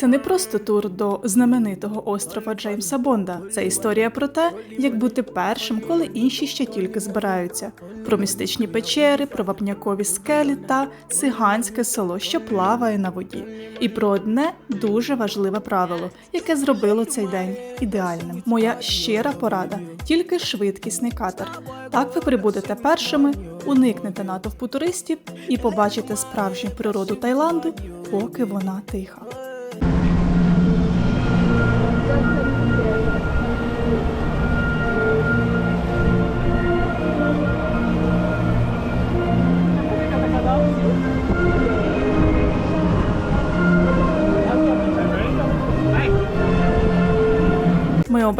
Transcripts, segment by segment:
Це не просто тур до знаменитого острова Джеймса Бонда. Це історія про те, як бути першим, коли інші ще тільки збираються. Про містичні печери, про вапнякові скелі та циганське село, що плаває на воді. І про одне дуже важливе правило, яке зробило цей день ідеальним. Моя щира порада тільки швидкісний катер. Так ви прибудете першими, уникнете натовпу туристів і побачите справжню природу Таїланду, поки вона тиха.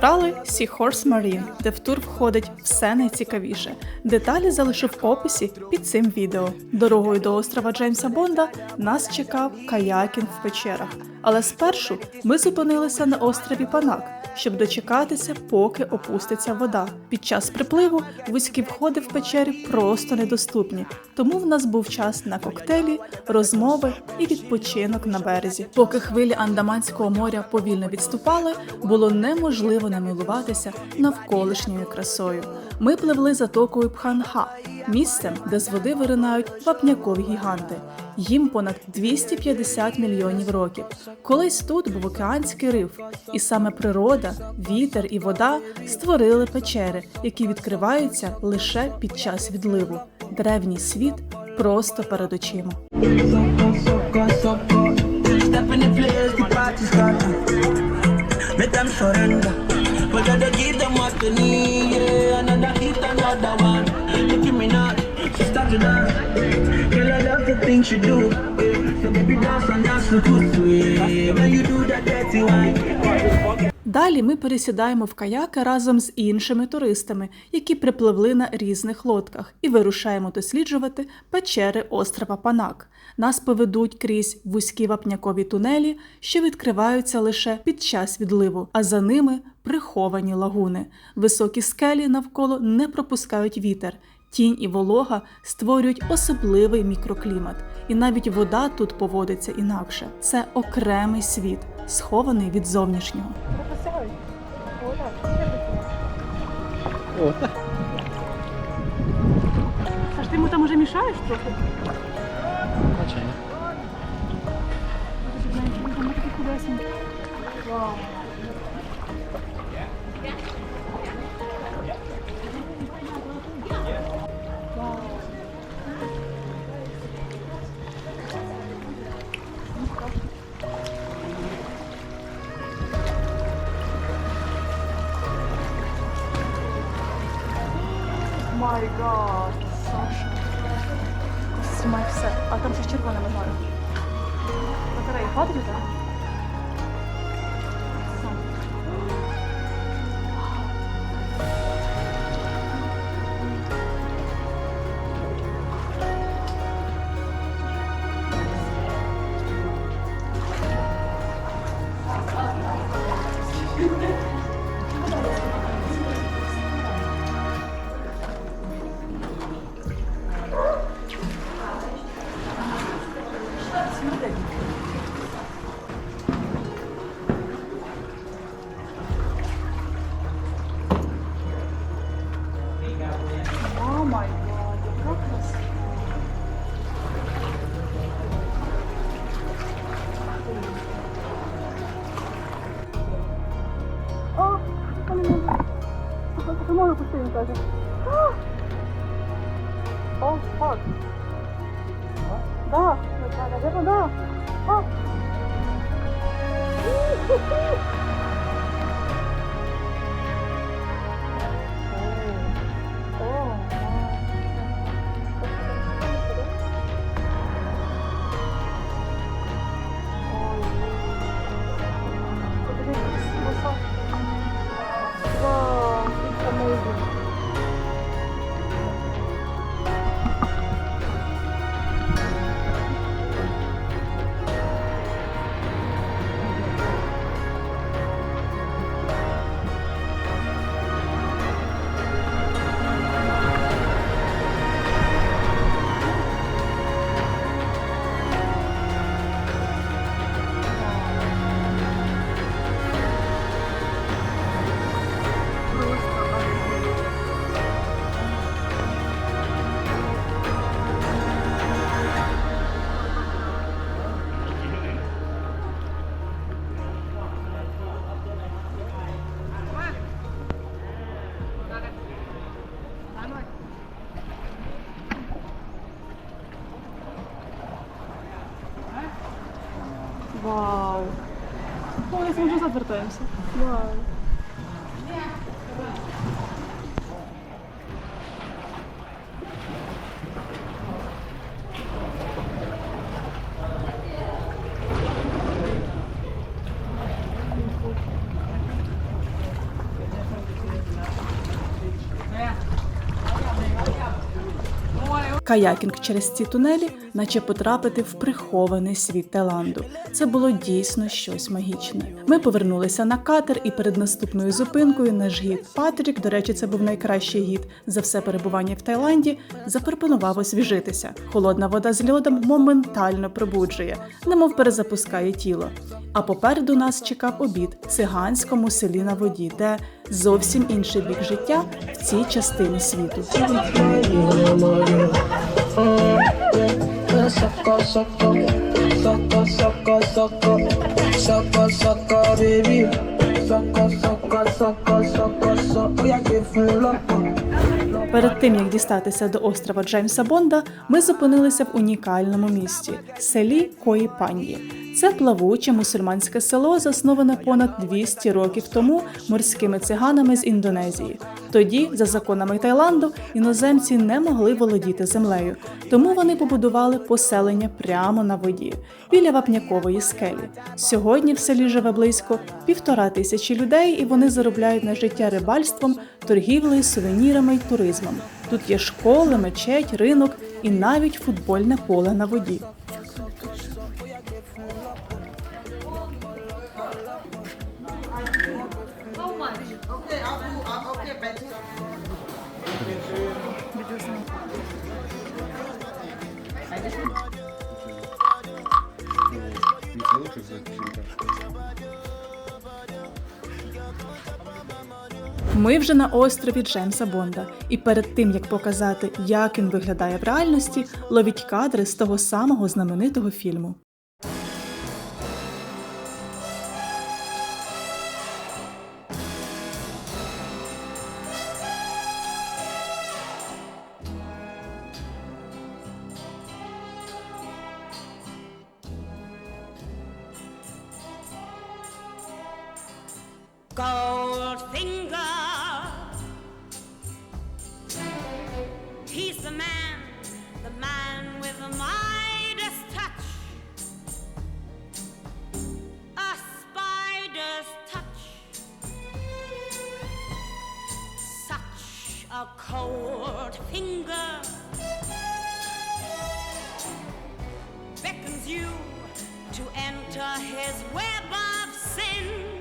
Обрали Seahorse Marine, де в тур входить все найцікавіше. Деталі залишу в описі під цим відео. Дорогою до острова Джеймса Бонда нас чекав каякінг в печерах. Але спершу ми зупинилися на острові Панак, щоб дочекатися, поки опуститься вода. Під час припливу вузькі входи в печері просто недоступні, тому в нас був час на коктейлі, розмови і відпочинок на березі. Поки хвилі Андаманського моря повільно відступали, було неможливо не милуватися навколишньою красою. Ми пливли затокою Пханха, місцем, де з води виринають вапнякові гіганти. Їм понад 250 мільйонів років. Колись тут був океанський риф, і саме природа, вітер і вода створили печери, які відкриваються лише під час відливу. Древній світ просто перед очима. To dance. Things you do. Далі ми пересідаємо в каяки разом з іншими туристами, які припливли на різних лодках, і вирушаємо досліджувати печери острова Панак. Нас поведуть крізь вузькі вапнякові тунелі, що відкриваються лише під час відливу, а за ними приховані лагуни. Високі скелі навколо не пропускають вітер. Тінь і волога створюють особливий мікроклімат, і навіть вода тут поводиться інакше. Це окремий світ, схований від зовнішнього. Саш, ти йому там уже мішаєш трохи? Вау. Гад, Саша. Знімай все. А там ще червоне мигає. Батарея хватить у 진짜 좀. 아! 어, 헛. 나, 나, 나, 해봐, 나. 어. Ой, ми вже завертаємося. Вау. Каякінг через ці тунелі, наче потрапити в прихований світ Таїланду. Це було дійсно щось магічне. Ми повернулися на катер, і перед наступною зупинкою наш гід Патрік, до речі, це був найкращий гід за все перебування в Таїланді, запропонував освіжитися. Холодна вода з льодом моментально пробуджує, немов перезапускає тіло. А попереду нас чекав обід циганському селі на воді, де зовсім інший бік життя в цій частині світу. Перед тим як дістатися до острова Джеймса Бонда, ми зупинилися в унікальному місті селі Коїпаньї. Це плавуче мусульманське село, засноване понад 200 років тому морськими циганами з Індонезії. Тоді, за законами Таїланду, іноземці не могли володіти землею, тому вони побудували поселення прямо на воді біля вапнякової скелі. Сьогодні в селі живе близько півтора тисячі людей, і вони заробляють на життя рибальством, торгівлею, сувенірами й туризмом. Тут є школи, мечеть, ринок і навіть футбольне поле на воді. Не получится черепашка. Ми вже на острові Джеймса Бонда, і перед тим як показати, як він виглядає в реальності, ловіть кадри з того самого знаменитого фільму. Goldfinger. He's the man, the man with the Midas touch. A spider's touch. Such a cold finger beckons you to enter his web of sin.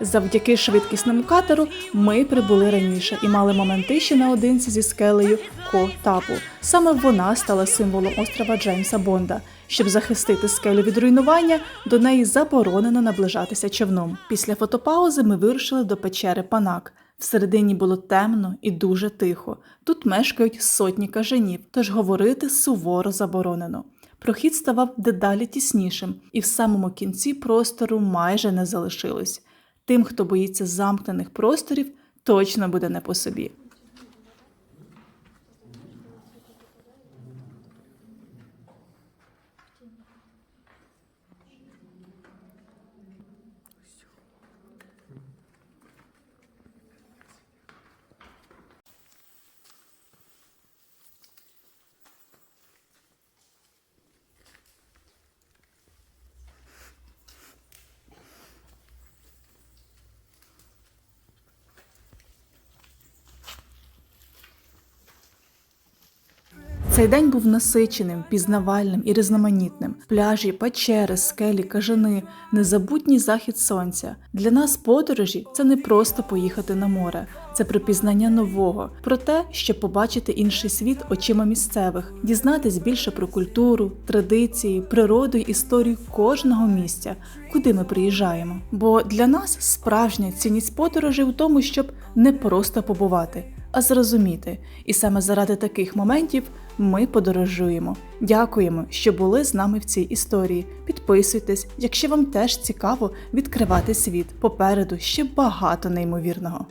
Завдяки швидкісному катеру ми прибули раніше і мали момент тиші наодинці зі скелею Ко Тапу. Саме вона стала символом острова Джеймса Бонда. Щоб захистити скелю від руйнування, до неї заборонено наближатися човном. Після фотопаузи ми вирушили до печери Панак. Всередині було темно і дуже тихо. Тут мешкають сотні кажанів, тож говорити суворо заборонено. Прохід ставав дедалі тіснішим, і в самому кінці простору майже не залишилось. Тим, хто боїться замкнених просторів, точно буде не по собі. Цей день був насиченим, пізнавальним і різноманітним. Пляжі, печери, скелі, кажани, незабутній захід сонця. Для нас подорожі це не просто поїхати на море, це про пізнання нового, про те, щоб побачити інший світ очима місцевих, дізнатись більше про культуру, традиції, природу й історію кожного місця, куди ми приїжджаємо. Бо для нас справжня цінність подорожі в тому, щоб не просто побувати, а зрозуміти. І саме заради таких моментів ми подорожуємо. Дякуємо, що були з нами в цій історії. Підписуйтесь, якщо вам теж цікаво відкривати світ. Попереду ще багато неймовірного.